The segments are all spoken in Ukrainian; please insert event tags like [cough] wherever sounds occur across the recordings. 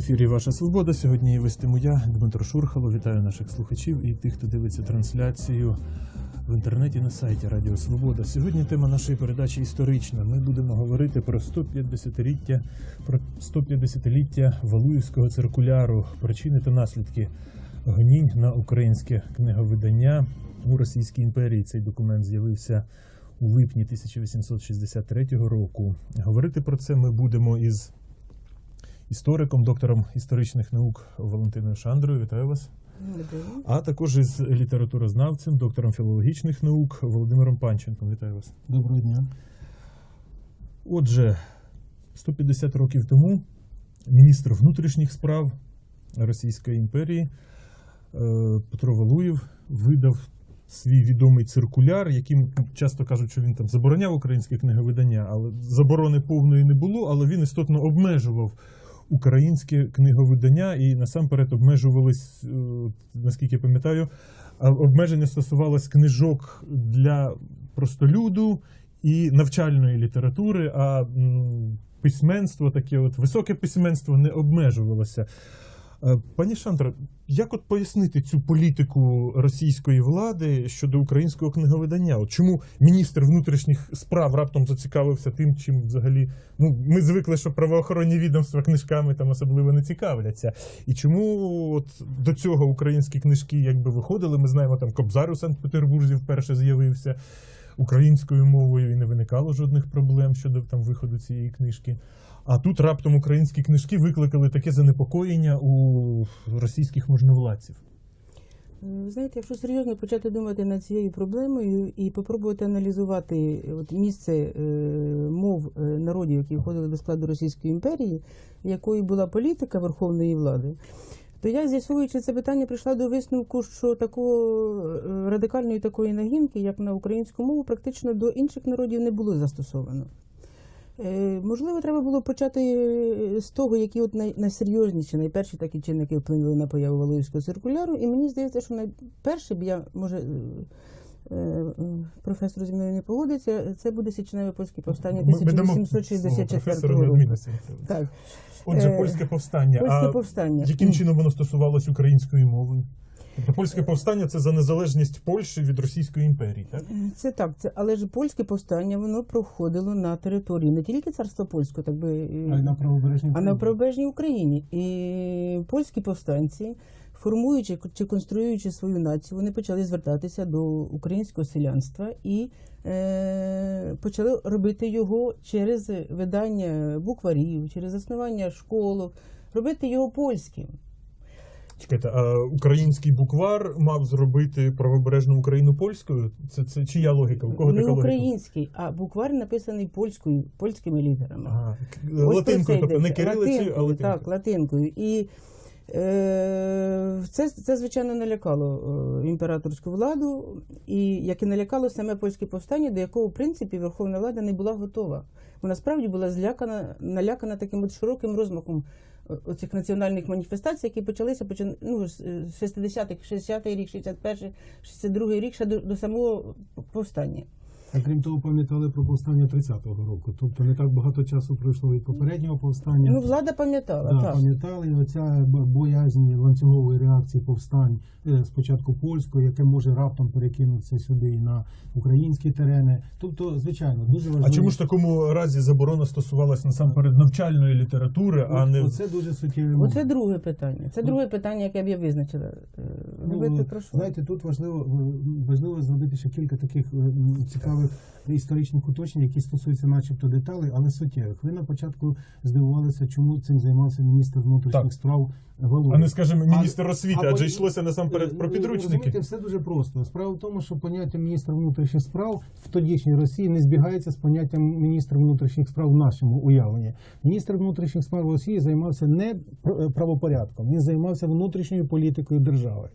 ефірі Ваша Свобода. Сьогодні вестиму я, Дмитро Шурхало. Вітаю наших слухачів і тих, хто дивиться трансляцію в інтернеті на сайті Радіо Свобода. Сьогодні тема нашої передачі історична. Ми будемо говорити про 150-ліття, про 150-ліття Валуївського циркуляру, причини та наслідки гонінь на українське книговидання у Російській імперії. Цей документ з'явився у липні 1863 року. Говорити про це ми будемо із істориком, доктором історичних наук Валентиною Шандрою. Вітаю вас. А також із літературознавцем, доктором філологічних наук Володимиром Панченком. Вітаю вас. Доброго дня. Отже, 150 років тому міністр внутрішніх справ Російської імперії е, Петро Валуєв видав свій відомий циркуляр, яким часто кажуть, що він там забороняв українське книговидання, але заборони повної не було, але він істотно обмежував українське книговидання і насамперед обмежувались, е, наскільки я пам'ятаю, обмеження стосувалось книжок для простолюду і навчальної літератури, а письменство, таке от високе письменство не обмежувалося. Е, Пані Шандра, як от пояснити цю політику російської влади щодо українського книговидання? От чому міністр внутрішніх справ раптом зацікавився тим, чим взагалі ну ми звикли, що правоохоронні відомства книжками там особливо не цікавляться. І чому от до цього українські книжки якби виходили? Ми знаємо, там Кобзар у Санкт-Петербурзі вперше з'явився українською мовою і не виникало жодних проблем щодо там виходу цієї книжки. А тут раптом українські книжки викликали таке занепокоєння у російських можновладців. Знаєте, якщо серйозно почати думати над цією проблемою і попробувати аналізувати от місце е, мов е, народів, які входили до складу Російської імперії, якою була політика верховної влади, то я, з'ясовуючи це питання, прийшла до висновку, що такого е, радикальної такої нагінки, як на українську мову, практично до інших народів не було застосовано. Е, Можливо, треба було почати е, з того, які от найсерйозніші, найперші такі чинники вплинули на появу Валуївського циркуляру. І мені здається, що найперше б я, може, е, професор зі мною не погодиться, це буде січневе польське повстання Ми- ми 1864 року. Так, Отже, польське повстання. польське а повстання. яким чином воно стосувалось української мови? Тобто польське повстання це за незалежність Польщі від Російської імперії, так? Це так, це, але ж польське повстання воно проходило на території не тільки царства польського, так би е, А й на правобережній а на правобережній Україні. І польські повстанці, формуючи чи конструюючи свою націю, вони почали звертатися до українського селянства і е, почали робити його через видання букварів, через заснування школок, робити його польським. Чекайте, а український буквар мав зробити правобережну Україну польською? Це, це чия логіка? У кого не така логіка? український, а буквар написаний польською, польськими літерами. Ага. Латинкою, тобто не кирилицею, а Латинкою. Так, латинкою. І е, це, це, звичайно, налякало е, імператорську владу, і як і налякало саме польське повстання, до якого, в принципі, Верховна Рада не була готова. Вона справді була злякана, налякана таким от широким розмахом оцих національних маніфестацій, які почалися почи- ну, з 60-х, 60-й рік, 61-й, 62-й рік ще до, до самого повстання. А крім того, пам'ятали про повстання 30-го року. Тобто не так багато часу пройшло від попереднього повстання. Ну, влада пам'ятала, Да, так. пам'ятали, і оця боязнь ланцюгової реакції повстань е, спочатку польської, яке може раптом перекинутися сюди і на українські терени. Тобто, звичайно, дуже важливо. А чому ж в такому разі заборона стосувалась насамперед навчальної літератури, а не Оце дуже суттєвий Оце друге питання. Це друге питання, яке б я визначила. Е, Ну? Знаєте, тут важливо важливо зробити ще кілька таких е, м, цікавих історичних уточнень, які стосуються, начебто, деталей, але суттєвих. Ви на початку здивувалися, чому цим займався міністр внутрішніх Так. справ Валуєв. а не скажімо А- міністр освіти, а адже йшлося насамперед про Е, підручники. Розумієте, все дуже просто. Справа в тому, що поняття міністра внутрішніх справ в тодішній Росії не збігається з поняттям міністра внутрішніх справ в нашому уявленні. Міністр внутрішніх справ Росії займався не е, правопорядком, він займався внутрішньою політикою держави.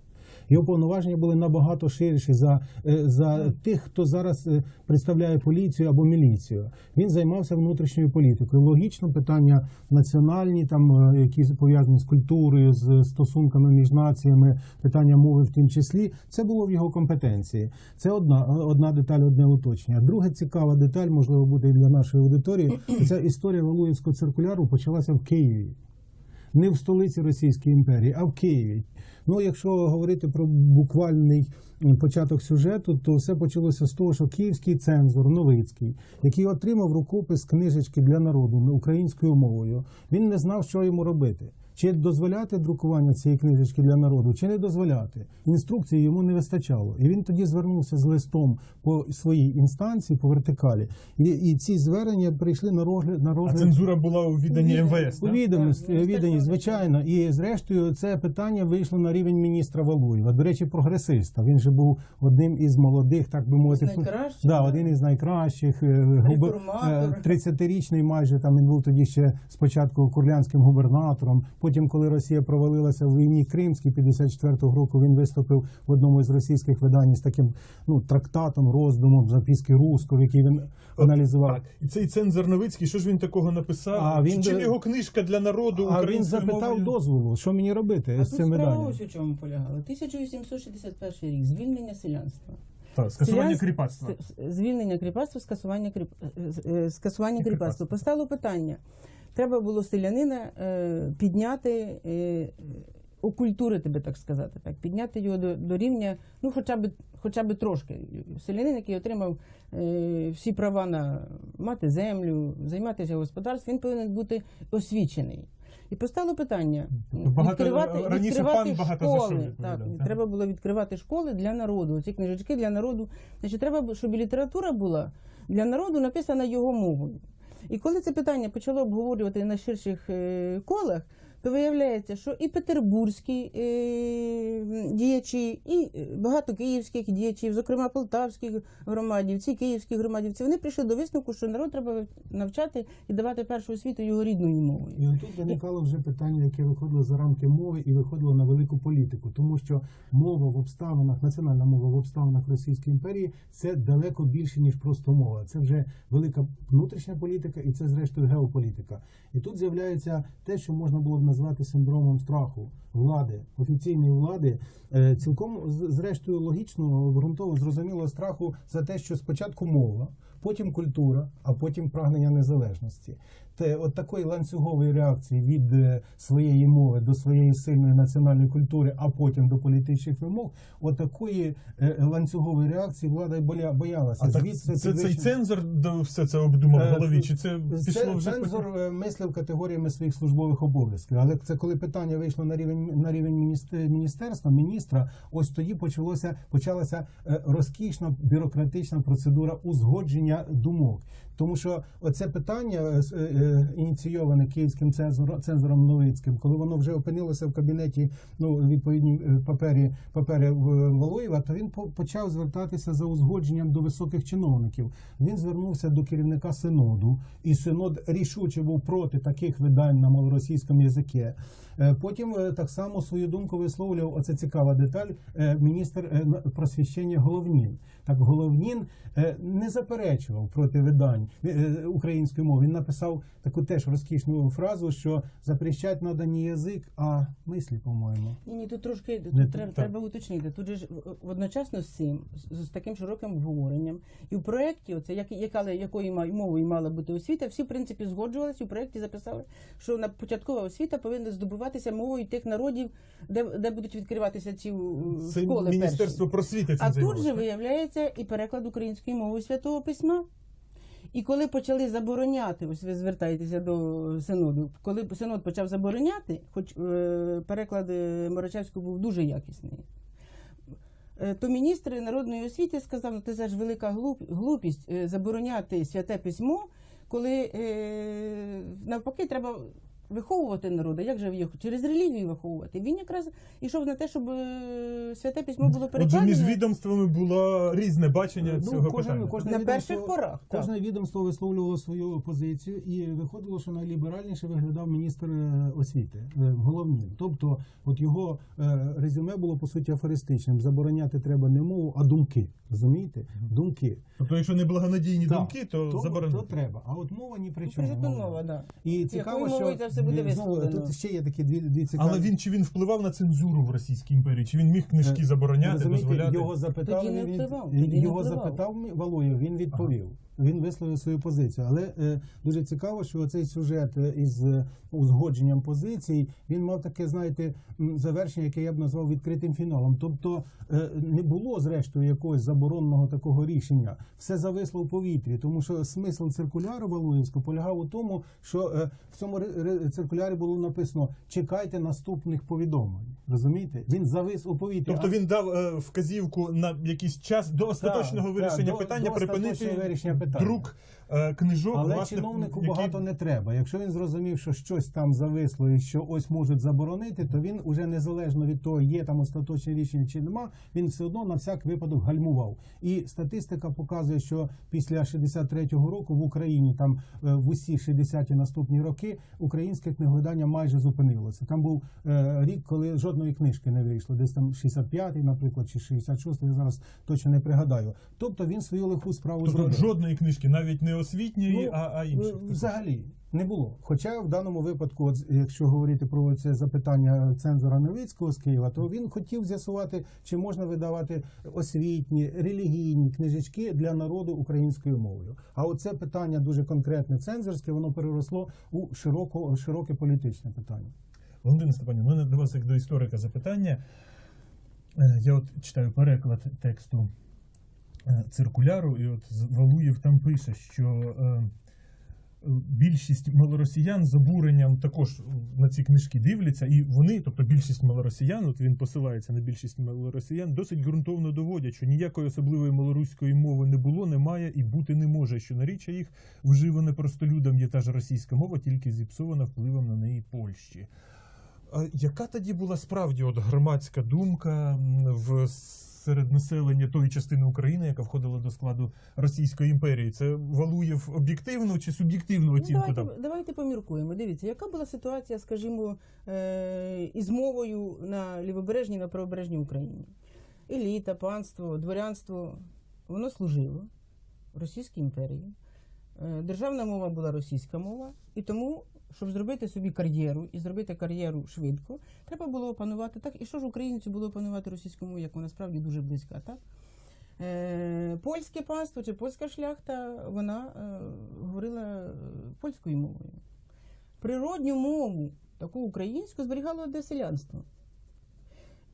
Його повноваження були набагато ширші за, е, за тих, хто зараз е, представляє поліцію або міліцію. Він займався внутрішньою політикою. Логічно, питання національні, там е, які пов'язані з культурою, з стосунками між націями, питання мови в тім числі, це було в його компетенції. Це одна, одна деталь, одне уточнення. Друга цікава деталь, можливо, буде і для нашої аудиторії. [clears throat] Ця історія Валуївського циркуляру почалася в Києві. не в столиці Російської імперії, а в Києві. Ну, якщо говорити про буквальний початок сюжету, то все почалося з того, що київський цензор Новицький, який отримав рукопис книжечки для народу українською мовою, він не знав, що йому робити. Чи дозволяти друкування цієї книжечки для народу, чи не дозволяти. Інструкції йому не вистачало. І він тоді звернувся з листом по своїй інстанції, по вертикалі. І, і ці звернення прийшли на розгляд на А цензура була у відданні У МВС. у Так, віддані, звичайно. І зрештою це питання вийшло на рівень міністра Валуєва. До речі, прогресиста. Він же був одним із молодих, так би мовити, найкращих, да, один із найкращих. е, губер- Реформатор. е, 30-річний майже там він був тоді ще спочатку курлянським губернатором. Потім, коли Росія провалилася в війні Кримській 54-го року, він виступив в одному із російських видань з таким ну трактатом, роздумом записки Русков, який він аналізував. Так. І цей цензор Новицький, що ж він такого написав? А він Чи- Чим його книжка для народу А він запитав мовою? дозволу, що мені робити А з цим справа виданням. ось у чому полягала. 1861 рік. Звільнення селянства. Так, скасування кріпацтва. Звільнення кріпацтва, скасування кріп... е, скасування кріпацтва. Постало питання. Треба було селянина е, підняти, е, окультурити би так сказати, так, підняти його до, до рівня, ну хоча б, хоча б трошки. Селянин, який отримав е, всі права на мати землю, займатися господарством, він повинен бути освічений. І постало питання Тобто багато- відкривати, раніше відкривати пан багато за що школи. Так, так? треба було відкривати школи для народу. Ці книжечки для народу. Значить, треба, щоб література була для народу написана його мовою. І коли це питання почало обговорювати на ширших е, колах, то виявляється, що і петербурзькі е, діячі, і багато київських діячів, зокрема полтавських громадівці, київські громадівці, вони прийшли до висновку, що народ треба навчати і давати першу освіту його рідною мовою. І отут виникало вже питання, яке виходило за рамки мови і виходило на велику політику, тому що мова в обставинах, національна мова в обставинах Російської імперії це далеко більше ніж просто мова. Це вже велика внутрішня політика, і це зрештою геополітика. І тут з'являється те, що можна було б назвати синдромом страху влади, офіційної влади, е, цілком зрештою логічно, обґрунтово зрозуміло страху за те, що спочатку мова, потім культура, а потім прагнення незалежності. Те, от такої ланцюгової реакції від е, своєї мови до своєї сильної національної культури, а потім до політичних вимог, от такої е, ланцюгової реакції влада й боя- боялася. А так Звідси це цей цензор до- все це обдумав в Е, голові? Чи це пішло вже цензор е, мислив категоріями своїх службових обов'язків. Але це коли питання вийшло на рівень на рівень міністер- міністерства, міністра, ось тоді почалося почалася е, розкішна бюрократична процедура узгодження думок. Тому що оце питання е, е, е, ініційоване київським цензором, цензором Новицьким, коли воно вже опинилося в кабінеті, ну відповідні папері папери в- Валуєва, то він почав звертатися за узгодженням до високих чиновників. Він звернувся до керівника синоду, і синод рішуче був проти таких видань на малоросійському язикі. Е, Потім е, так само свою думку висловлював. Оце цікава деталь. е, Міністр просвіщення Головнін. Так Головнін не заперечував проти видань української мови. Він написав таку теж розкішну фразу, що запрещать треба не язик, а мислі, по-моєму. Ні, ні, тут трошки тут Не, треба, треба уточнити. Тут же ж в- одночасно з цим, з, з таким широким обговоренням, і в проєкті, оце як, яка, якою ма- мовою мала бути освіта, всі в принципі згоджувалися в проєкті записали, що на початкова освіта повинна здобуватися мовою тих народів, де, де будуть відкриватися ці е, Це школи. Міністерство перші. просвіти цим А тут же виявляється і переклад української мови святого письма. І коли почали забороняти, ось ви звертаєтеся до синоду, коли синод почав забороняти, хоч е, переклад е, Морочевського був дуже якісний, е, то міністр народної освіти сказав, ну це ж велика глуп- глупість забороняти святе письмо, коли навпаки треба виховувати народу. Як же їх через релігію виховувати? Він якраз ішов на те, щоб е, святе письмо було Отже, між відомствами було різне бачення Ну, цього кожен- питання. кожен- на перших порах. так. Кожне відомство висловлювало свою позицію, і виходило, що найліберальніше виглядав міністр е, освіти, е, головним. Тобто, от його резюме було по суті афористичним. Забороняти треба не мову, а думки. Розумієте? Думки. Тобто, якщо не благонадійні Так, думки, то, То, заборонено. то треба. А от мова ні при Ну, чому. Прижитонова, да. І цікаво, що мовою це все буде знову, висловлено? тут ще є такі дві, дві цікаві. Але він чи він впливав на цензуру в Російській імперії? Чи він міг книжки забороняти, Розумієте, дозволяти? його запитав, Тоді не він, впливав, він- тоді не його впливав. запитав Валуєв, він відповів. Він висловив свою позицію. Але е, дуже цікаво, що цей сюжет е, із е, узгодженням позицій він мав таке, знаєте, завершення, яке я б назвав відкритим фіналом. Тобто е, не було зрештою якогось заборонного такого рішення. Все зависло в повітрі, тому що смисл циркуляру Валуївського полягав у тому, що е, в цьому циркулярі було написано чекайте наступних повідомлень. Розумієте? Він завис у повітрі. Тобто він дав е, вказівку на якийсь час до остаточного так, вирішення до- питання до припинити остаточного вирішення питання. Друк е, книжок. Але власне, чиновнику які- багато не треба. Якщо він зрозумів, що щось там зависло і що ось можуть заборонити, то він уже незалежно від того, є там остаточне рішення чи нема, він все одно на всяк випадок гальмував. І статистика показує, що після 63-го року в Україні там е, в усі 60-ті наступні роки українське книговидання майже зупинилося. Там був е, рік, коли жодної книжки не вийшло, десь там 65-й, наприклад, чи 66-й, я зараз точно не пригадаю. Тобто він свою лиху справу Тобто зробив. жодної книжки, навіть не освітньої, Ну, а, а інших. е, Взагалі не було. Хоча в даному випадку, от, якщо говорити про це запитання цензора Новицького з Києва, то він хотів з'ясувати, чи можна видавати освітні, релігійні книжечки для народу українською мовою. А оце питання дуже конкретне цензорське, воно переросло у широко, широке політичне питання. Валентина Степанівна, у мене до вас як до історика запитання. Е, Я от читаю переклад тексту циркуляру, і от Валуєв там пише, що е, е, більшість малоросіян з обуренням також на ці книжки дивляться, і вони, тобто більшість малоросіян, от він посилається на більшість малоросіян, досить ґрунтовно доводять, що ніякої особливої малоруської мови не було, немає і бути не може. Що наріччя їх вживане простолюдам є та ж російська мова, тільки зіпсована впливом на неї Польщі. Яка тоді була справді от громадська думка в серед населення тої частини України, яка входила до складу Російської імперії? Це Валуєв об'єктивну чи суб'єктивну Ну, оцінку дав? давайте, давайте поміркуємо. Дивіться, яка була ситуація, скажімо, е, із мовою на лівобережній, на правобережній Україні? Еліта, панство, дворянство, воно служило Російській імперії. Е, Державна мова була російська мова, і тому, щоб зробити собі кар'єру і зробити кар'єру швидко, треба було опанувати так. І що ж українцю було опанувати російську мову, вона справді дуже близька, так? Е, польське панство чи польська шляхта, вона е, говорила е, польською мовою. Природню мову, таку українську, зберігало одне селянство.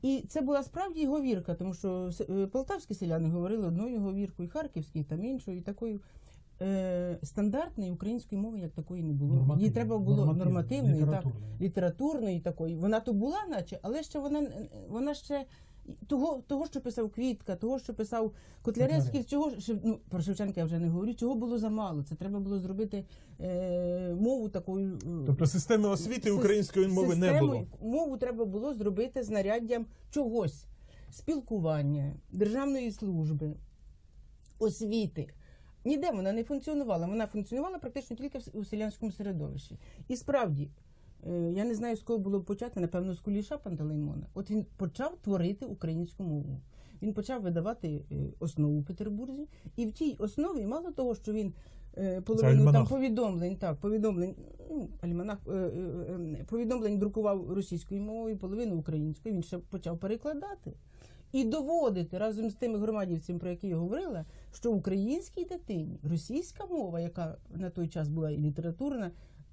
І це була справді його вірка, тому що полтавські селяни говорили одною говіркою, харківські там іншою, і такою. Е, стандартної української мови як такої не було. Їй Нормативної, треба було нормативної, нормативної, так, літературної. літературної такої. Вона то була, наче, але ще вона, вона ще того, того, що писав Квітка, того, що писав Котляревський, цього ну, про Шевченка я вже не говорю, цього було замало. Це треба було зробити е, мову такою. е, Тобто системи освіти Сис- української мови не було. Мову треба було зробити знаряддям чогось: спілкування, державної служби, освіти. Ніде вона не функціонувала. Вона функціонувала практично тільки в у селянському середовищі. І справді, е, я не знаю, з кого було почати, напевно, з Куліша Пантелеймона. От він почав творити українську мову. Він почав видавати е, основу у Петербурзі, і в тій основі, мало того, що він е, половину там повідомлень, так, повідомлень, ну, альманах, е, е, е, повідомлень друкував російською мовою, половину українською. Він ще почав перекладати і доводити разом з тими громадівцями, про які я говорила, що українській дитині російська мова, яка на той час була і літературна,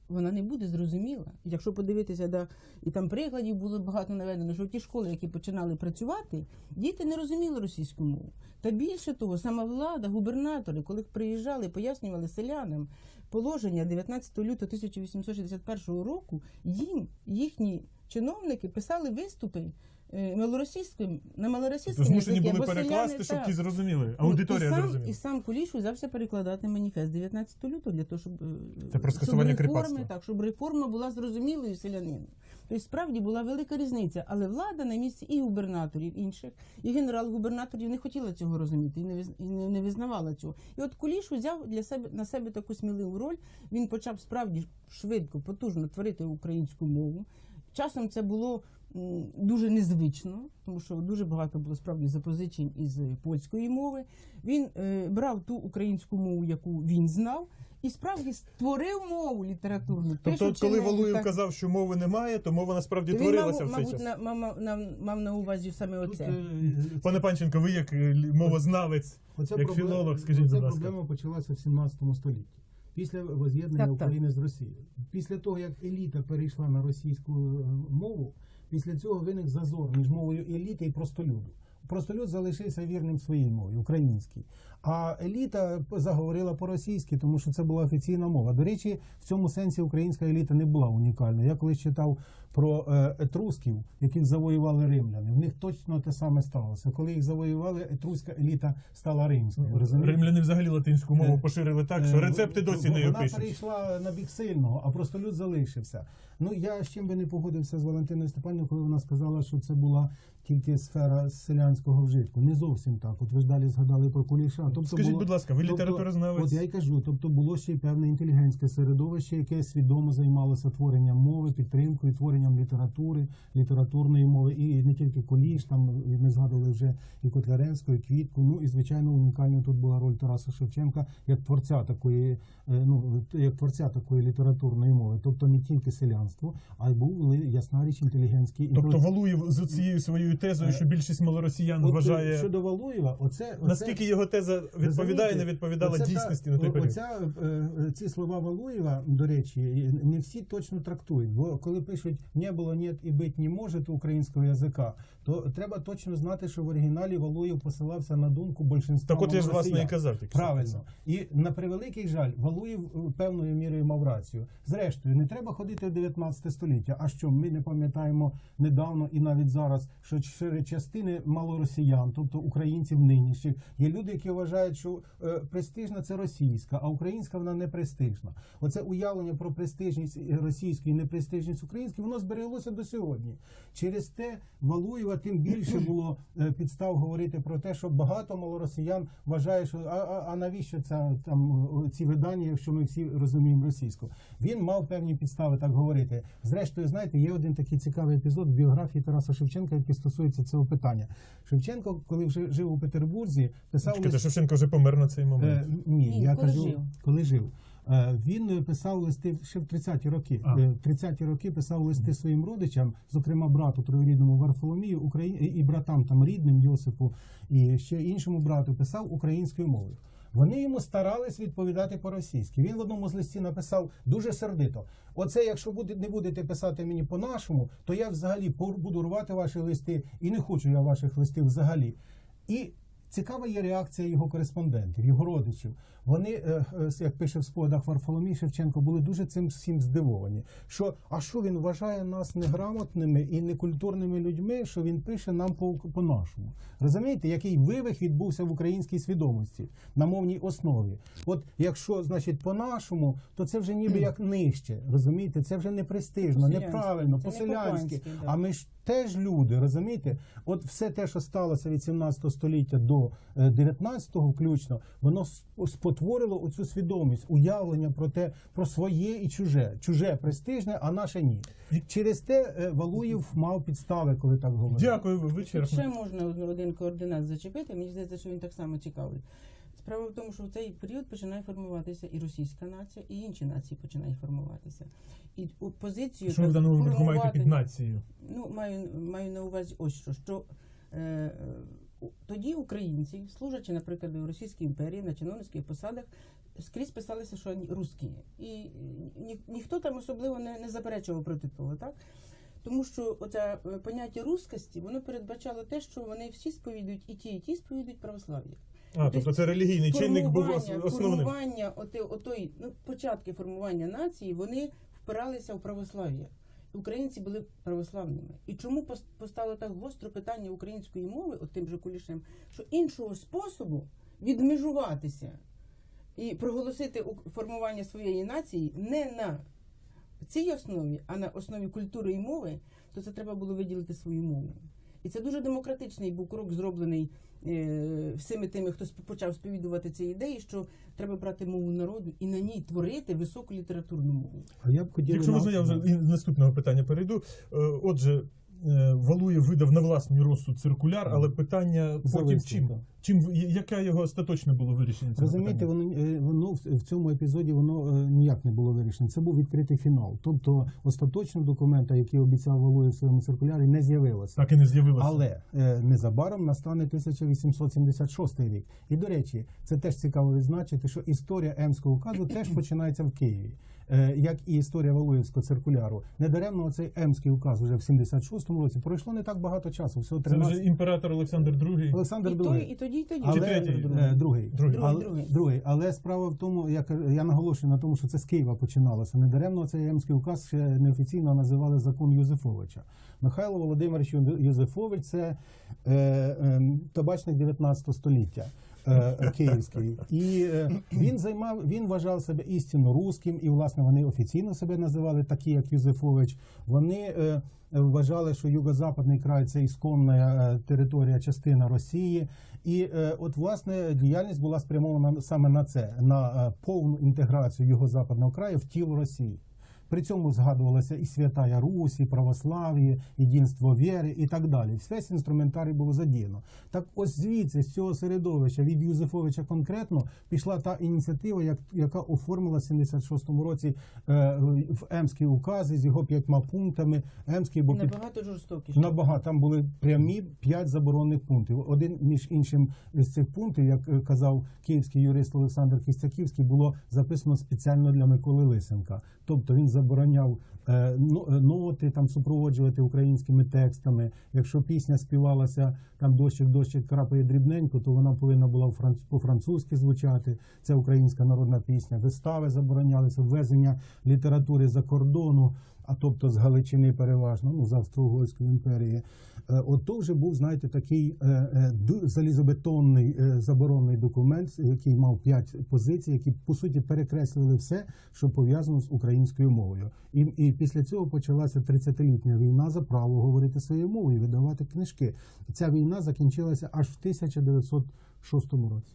вона не буде зрозуміла. Якщо подивитися, да, і там прикладів було багато наведено, що ті школи, які починали працювати, діти не розуміли російську мову. Та більше того, сама влада, губернатори, коли приїжджали, пояснювали селянам положення 19 лютого 1861 року, їм їхні чиновники писали виступи малоросійським на Тобто малоросійському змушені язикі, були перекласти, щоб ті зрозуміли. Ну, Аудиторія і сам, зрозуміла. І сам Куліш взявся перекладати маніфест 19 лютого для того, щоб, е, Це про скасування щоб реформи, кріпацтва. так, щоб реформа була зрозумілою селянину. Тобто справді була велика різниця, але влада на місці і губернаторів інших, і генерал-губернаторів не хотіла цього розуміти і не і не, визнавала цього. І от Куліш взяв для себе на себе таку сміливу роль. Він почав справді швидко, потужно творити українську мову. Часом це було дуже незвично, тому що дуже багато було справді запозичень із польської мови. Він е, брав ту українську мову, яку він знав, і справді створив мову літературну. Тобто, от коли Валуєв так. казав, що мови немає, то мова насправді Він творилася мав, в цей мабуть, час. на, мав, мав, на- мав на увазі саме оце. е, Пане Панченко, ви як е, мовознавець, Оця як проблема- філолог, скажіть, будь ласка. проблема почалася в 17 столітті. Після воз'єднання Так, так. України з Росією. Після того, як еліта перейшла на російську е, мову, після цього виник зазор між мовою еліти і простолюду. Простолюд залишився вірним своїй мові, українській. А еліта заговорила по-російськи, тому що це була офіційна мова. До речі, в цьому сенсі українська еліта не була унікальна. Я колись читав про е, етрусків, яких завоювали римляни. В них точно те саме сталося. Коли їх завоювали, етруська еліта стала римською. розумієте? римляни взагалі латинську мову Е, поширили так, що Е, рецепти досі не Вона пишуть. перейшла на бік сильного, а просто люд залишився. Ну я з чим би не погодився з Валентиною Степанівною, коли вона сказала, що це була тільки сфера селянського вжитку. Не зовсім так. От ви ж далі згадали про Куліша. Тобто Скажіть, будь ласка, ви літературознавець? От я й кажу, тобто було ще й певне інтелігентське середовище, яке свідомо займалося творенням мови, підтримкою, творенням літератури, літературної мови, і не тільки Куліш, там ми згадували вже і Котляревського, і Квітку. Ну і звичайно, унікальна тут була роль Тараса Шевченка як творця такої, е, ну як творця такої літературної мови, тобто не тільки селянство, а й був ясна річ інтелігентський Тобто. Валуєв з цією своєю тезою, що більшість малоросіян От, е, вважає, щодо Валуєва, оце, оце наскільки його теза відповідає, не відповідала Оце та- дійсності на той період. Оця, е, е, ці слова Валуєва, до речі, не всі точно трактують. Бо коли пишуть не було, ні і бить не може українського язика, то треба точно знати, що в оригіналі Валуєв посилався на думку більшинства. Так от я ж власне і казав. що. Правильно. І на превеликий жаль, Валуєв е, певною мірою мав рацію. Зрештою, не треба ходити в 19 століття. А що ми не пам'ятаємо недавно і навіть зараз, що серед частини малоросіян, тобто українців нинішніх, є люди, які вважають, що е, престижна це російська, а українська вона не престижна. Оце уявлення про престижність російської і непрестижність української, воно збереглося до сьогодні. Через те Валуєва тим більше було е, підстав говорити про те, що багато малоросіян вважає, що а, а, а навіщо ця там ці видання, якщо ми всі розуміємо російську. Він мав певні підстави так говорити. Зрештою, знаєте, є один такий цікавий епізод в біографії Тараса Шевченка, який стосується цього питання. Шевченко, коли вже жив у Петербурзі, писав Чекайте, лист- Шевченко вже помер на цей Е, момент. ні, Ні, я коли кажу, жив. коли жив. Е, Він писав листи ще в 30-ті роки. А. Е, В 30-ті роки писав листи своїм родичам, зокрема брату троюрідному Варфоломію, Украї... і братам там рідним Йосипу, і ще іншому брату писав українською мовою. Вони йому старались відповідати по-російськи. Він в одному з листів написав дуже сердито: оце, якщо буде, не будете писати мені по-нашому, то я взагалі буду рвати ваші листи, і не хочу я ваших листів взагалі. І Цікава є реакція його кореспондентів, його родичів. Вони, е, е, як пише в спогадах Варфоломій Шевченко, були дуже цим всім здивовані. Що а що він вважає нас неграмотними і некультурними людьми, що він пише нам по, по-нашому. Розумієте, який вивих відбувся в українській свідомості на мовній основі. От якщо, значить, по-нашому, то це вже ніби як нижче. Розумієте, це вже не престижно, неправильно, по-селянськи. А ми ж теж люди, розумієте? От все те, що сталося від 17 століття до е, 19-го включно, воно спотворило оцю свідомість, уявлення про те, про своє і чуже. Чуже престижне, а наше ні. Через те е, Валуєв мав підстави, коли так говорив. Дякую, ви вичерпно. ще можна один- координат зачепити. Мені здається, що він так само цікавий. Справа в тому, що в цей період починає формуватися і російська нація, і інші нації починають формуватися. І позицію Що ви в даному випадку маєте під нацією? Ну, маю, маю на увазі ось що, що е, е, тоді українці, служачи, наприклад, у Російській імперії на чиновницьких посадах, скрізь писалися, що вони русські. І ні, ніхто там особливо не, не заперечував проти того, так? Тому що оце е, поняття рускості, воно передбачало те, що вони всі сповідують і ті, і ті сповідують православ'я. А, тобто це релігійний чинник був основним. Формування, оти, отой, ну, початки формування нації, вони впиралися в православ'я. Українці були православними. І чому постало так гостро питання української мови, от тим же кулішем, що іншого способу відмежуватися і проголосити формування своєї нації не на цій основі, а на основі культури і мови, то це треба було виділити свою мову. І це дуже демократичний був крок, зроблений всіми тими, хто почав сповідувати ці ідеї, що треба брати мову народу і на ній творити високу літературну мову. А я б хотів Якщо можна, я вже і наступного питання перейду. Е, Отже, е, Валуєв видав на власний розсуд циркуляр, але питання потім чим Чим яке його остаточне було вирішення? Розумієте, воно е, воно в, цьому епізоді воно е, ніяк не було вирішено. Це був відкритий фінал. Тобто остаточного документа, який обіцяв Валуєв в своєму циркулярі, не з'явилося. так і не з'явилося. Але е, незабаром настане 1876 рік. І до речі, це теж цікаво відзначити, що історія Емського указу теж починається в Києві. Е, як і історія Валуєвського циркуляру. Недаремно цей Емський указ уже в 76-му році пройшло не так багато часу, всього Це вже імператор Олександр II. Олександр І, II. і тоді, і тоді. Але Чи третій? е, другий. Другий. Але, Другий. другий. Але справа в тому, як я наголошую на тому, що це з Києва починалося. Недаремно цей Емський указ ще неофіційно називали закон Юзефовича. Михайло Володимирович Юзефович це е, е, табачник 19 століття. Е, Київський, і е, він займав, він вважав себе істинно руським, і власне вони офіційно себе називали такі, як Юзефович. Вони е, вважали, що юго-западний край це ісконна територія, частина Росії. І от власне діяльність була спрямована саме на це, на повну інтеграцію юго-западного краю в тіло Росії. При цьому згадувалася і Святая Русь, і православ'я, єдинство віри і так далі. Весь інструментарій було задіяно. Так ось звідси, з цього середовища, від Юзефовича конкретно, пішла та ініціатива, як, яка оформила в 76-му році е, в Емський указ з його п'ятьма пунктами. Емський бо Набагато жорстокіше. Набагато там були прямі п'ять заборонених пунктів. Один між іншим з цих пунктів, як е, казав київський юрист Олександр Кістяківський, було записано спеціально для Миколи Лисенка. Тобто він забороняв е, ну, е, ноти там супроводжувати українськими текстами. Якщо пісня співалася там дощик, дощик крапає дрібненько, то вона повинна була по-французьки звучати. Це українська народна пісня. Вистави заборонялися, ввезення літератури за кордону а тобто з Галичини переважно, ну з Австро-Угорської імперії. Е, От то вже був, знаєте, такий е, е, залізобетонний заборонний документ, який мав п'ять позицій, які по суті перекреслили все, що пов'язано з українською мовою. І, і після цього почалася 30-літня війна за право говорити своєю мовою, видавати книжки. Ця війна закінчилася аж в 1906 році.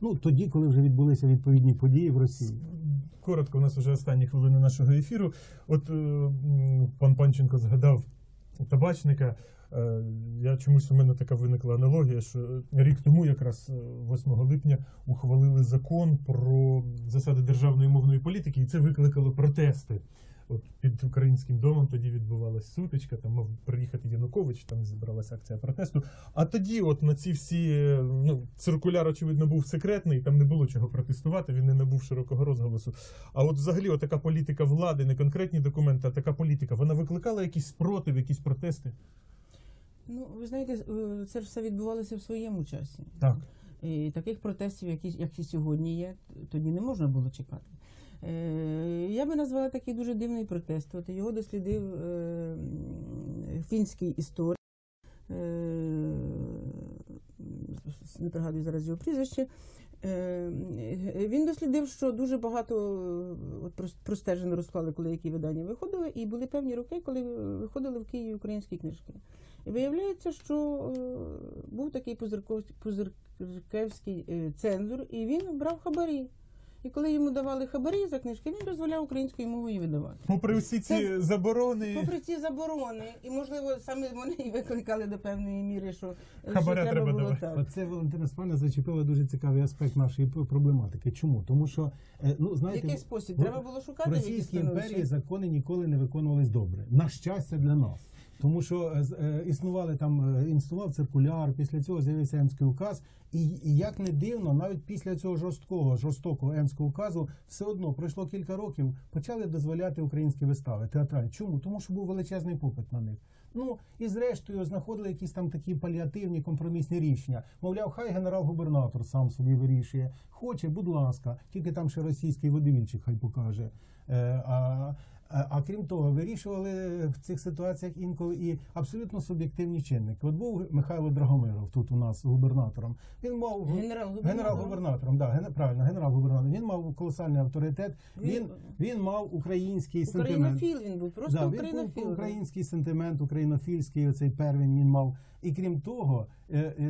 Ну тоді, коли вже відбулися відповідні події в Росії. Коротко, у нас вже останні хвилини нашого ефіру. От е, пан Панченко згадав табачника. Е, Я чомусь у мене така виникла аналогія, що рік тому, якраз е, 8 липня, ухвалили закон про засади державної мовної політики, і це викликало протести. От під українським домом тоді відбувалася сутичка, там мав приїхати Янукович, там зібралася акція протесту. А тоді, от на ці всі е, ну, циркуляр, очевидно, був секретний, там не було чого протестувати, він не набув широкого розголосу. А от взагалі, от така політика влади, не конкретні документи, а така політика, вона викликала якийсь спротив, якісь протести. Ну, ви знаєте, е, це ж все відбувалося в своєму часі. Так. І таких протестів, які, як і сьогодні є, тоді не можна було чекати. Е, Я би назвала такий дуже дивний протест. От його дослідив е, фінський історик. Е, не пригадую зараз його прізвище. Він дослідив, що дуже багато от прос- простежено розклали, коли які видання виходили, і були певні роки, коли виходили в Києві українські книжки. І виявляється, що був такий Пузиркевський цензор, і він брав хабарі. І коли йому давали хабарі за книжки, він дозволяв українською мовою видавати. Попри всі ці Це- заборони, Попри ці заборони, і можливо саме вони і викликали до певної міри, що, що Хабаря треба було давати. так. Оце Валентина Спальна зачепила дуже цікавий аспект нашої п- проблематики. Чому? Тому що е, ну В знаєте, який спосіб в- треба було шукати в Російській імперії закони ніколи не виконувались добре. На щастя для нас. Тому що е, е, існували там е, існував циркуляр, після цього з'явився Емський указ, і, і як не дивно, навіть після цього жорсткого жорстокого Емського указу, все одно пройшло кілька років, почали дозволяти українські вистави театральні. Чому? Тому що був величезний попит на них. Ну і зрештою знаходили якісь там такі паліативні компромісні рішення. Мовляв, хай генерал-губернатор сам собі вирішує. Хоче, будь ласка, тільки там ще російський водовільчик хай покаже. Е, а, а, а крім того, вирішували в цих ситуаціях інколи і абсолютно суб'єктивні чинники. От був Михайло Драгомиров тут у нас губернатором. Він мав Генерал-губернатор. генерал-губернатором, да, ген- правильно, генерал-губернатор. Він мав колосальний авторитет. Він- Він, він мав український сентимент. Українофіл він був, просто Да, він був українофіл. український сентимент, українофільський оцей первень він мав. І крім того, е, е,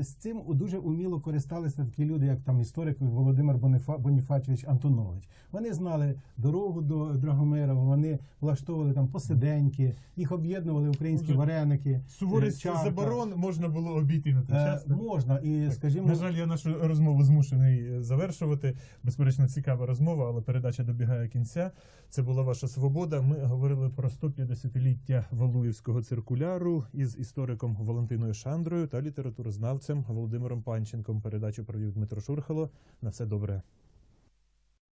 з цим дуже уміло користалися такі люди, як там історик Володимир Боніфа- Боніфатович Антонович. Вони знали дорогу до Драгомирова, вони влаштовували там посиденьки, їх об'єднували українські Отже, вареники. Суворість е, чарка. заборон можна було обійти на той Е, можна і Так, скажімо, На жаль, я нашу розмову змушений е, завершувати. Безперечно, цікава розмова, але передача добігає кінця. Це була ваша свобода. Ми говорили про 150-ліття Валуївського циркуляру із істориком Валентиною Шандрою та літературознавцем Володимиром Панченком. Передачу провів Дмитро Шурхало. На все добре.